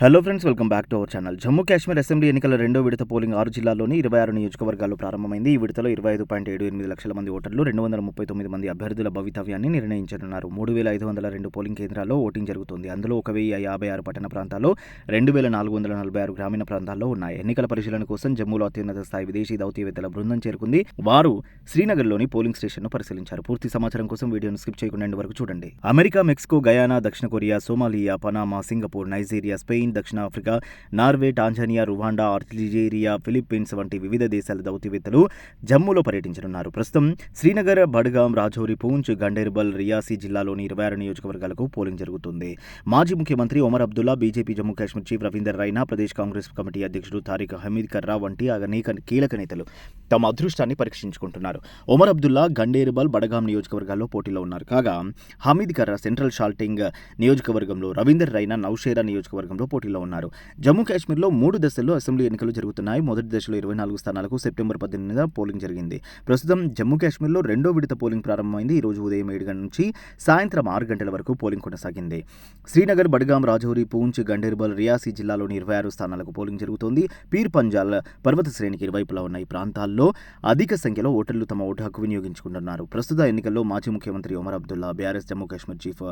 Hello friends welcome back to our channel Jammu Kashmir assembly ఎన్నికల రెండో విడత polling ఆరు జిల్లాల్లోని ఇరవై ఆరు నియోజకవర్గాల్లో ప్రారంభమైంది. ఈ విడతలో ఇరవై ఐదు పాయింట్ ఏడు ఎనిమిది లక్షల మంది ఓటర్లు రెండు వందల ముప్పై తొమ్మిది మంది అభ్యర్థుల భవితవ్యాన్ని నిర్ణయించనున్నారు. మూడు వేల ఐదు వందల రెండు పోలింగ్ కేంద్రాల్లో ఓటింగ్ జరుగుతుంది. అందులో ఒక వెయ్యి యాభై ఆరు పట్టణ ప్రాంతాల్లో రెండు వేల నాలుగు వందల నలభై ఆరు గ్రామీణ ప్రాంతాల్లో ఉన్నాయి. ఎన్నికల పరిశీలన కోసం జమ్మూలో అత్యున్నత స్థాయి విదేశీ దౌత్యవేత్తల బృందం చేరుకుంది. వారు శ్రీనగర్లోని పోలింగ్ స్టేషన్ను పరిశీలించారు. పూర్తి సమాచారం కోసం వీడియోను స్కిప్ చేయకుండా వరకు చూడండి. అమెరికా మెక్సికో గయానా దక్షిణ Korea Somalia Panama Singapore Nigeria Spain దక్షిణాఫ్రికా Norway Tanzania Rwanda Algeria Philippines వంటి వివిధ దేశాల దౌత్యవేత్తలు జమ్మూలో పర్యటించనున్నారు. ప్రస్తుతం శ్రీనగర్ బడ్గాం రాజౌరి పూంచ్ గండేర్బల్ రియాసీ జిల్లాలోని ఇరవై ఆరు నియోజకవర్గాలకు పోలింగ్ జరుగుతుంది. మాజీ ముఖ్యమంత్రి Omar Abdullah BJP Jammu Kashmir chief Ravinder Raina Pradesh Congress committee అధ్యక్షుడు తారిక్ హమీద్ కర్రా వంటి అనేక కీలక నేతలు తమ అదృష్టాన్ని పరీక్షించుకుంటున్నారు. ఒమర్ అబ్దుల్లా గండేర్బల్ బడగాం నియోజకవర్గాల్లో పోటీలో ఉన్నారు. కాగా హమీద్ కర్రా సెంట్రల్ షాల్టింగ్ నియోజకవర్గంలో రవీందర్ రైనా నౌషేరా నియోజకవర్గంలో పోటీలో ఉన్నారు. జమ్మూ కాశ్మీర్లో మూడు దశల్లో అసెంబ్లీ ఎన్నికలు జరుగుతున్నాయి. మొదటి దశలో ఇరవై నాలుగు స్థానాలకు సెప్టెంబర్ పద్దెనిమిదిన పోలింగ్ జరిగింది. ప్రస్తుతం జమ్మూ కాశ్మీర్లో రెండో విడత పోలింగ్ ప్రారంభమైంది. ఈ రోజు ఉదయం ఏడు గంటల నుంచి సాయంత్రం ఆరు గంటల వరకు పోలింగ్ కొనసాగింది. శ్రీనగర్ బడ్గాం రాజౌరి పూంచ్ గండేర్బల్ రియాసీ జిల్లాలోని ఇరవై ఆరు స్థానాలకు పోలింగ్ జరుగుతోంది. పీర్ పంజాల్ పర్వత శ్రేణికి ఇరువైపులా ఉన్న ఈ ప్రాంతాల్లో అధిక సంఖ్యలో ఓటర్లు తమ ఓటు హక్కు వినియోగించుకుంటున్నారు. ప్రస్తుత ఎన్నికల్లో మాజీ ముఖ్యమంత్రి Omar Abdullah BRS Jammu Kashmir chief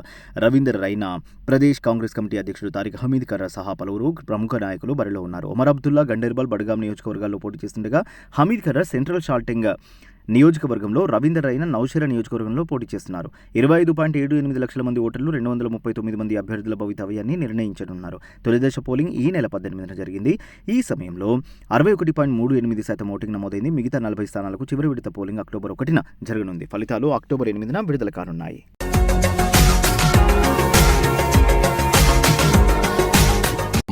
Ravinder Raina Pradesh Congress committee అధ్యక్షుడు తారిక్ హమీద్ కర్రా సహా పలువురు ప్రముఖ నాయకులు బరిలో ఉన్నారు. ఒమర్ అబ్దుల్లా గండేర్బల్ బడ్గాం నియోజకవర్గాల్లో పోటీ చేస్తుండగా హమీద్ కర్రా సెంట్రల్ షాల్టింగ్ నియోజకవర్గంలో రవీందర్ రైన నౌషేరా నియోజకవర్గంలో పోటీ చేస్తున్నారు. ఇరవై ఐదు పాయింట్ ఏడు ఎనిమిది లక్షల మంది ఓటర్లు రెండు వందల ముప్పై తొమ్మిది మంది అభ్యర్థుల భవితవ్యాన్ని నిర్ణయించనున్నారు. తొలిదశ పోలింగ్ ఈ నెల పద్దెనిమిదిన జరిగింది. ఈ సమయంలో అరవై ఒకటి పాయింట్ మూడు ఎనిమిది శాతం ఓటింగ్ నమోదైంది. మిగతా నలభై స్థానాలకు చివరి విడత పోలింగ్ అక్టోబర్ ఒకటిన జరగనుంది. ఫలితాలు అక్టోబర్ ఎనిమిదిన విడుదల కానున్నాయి.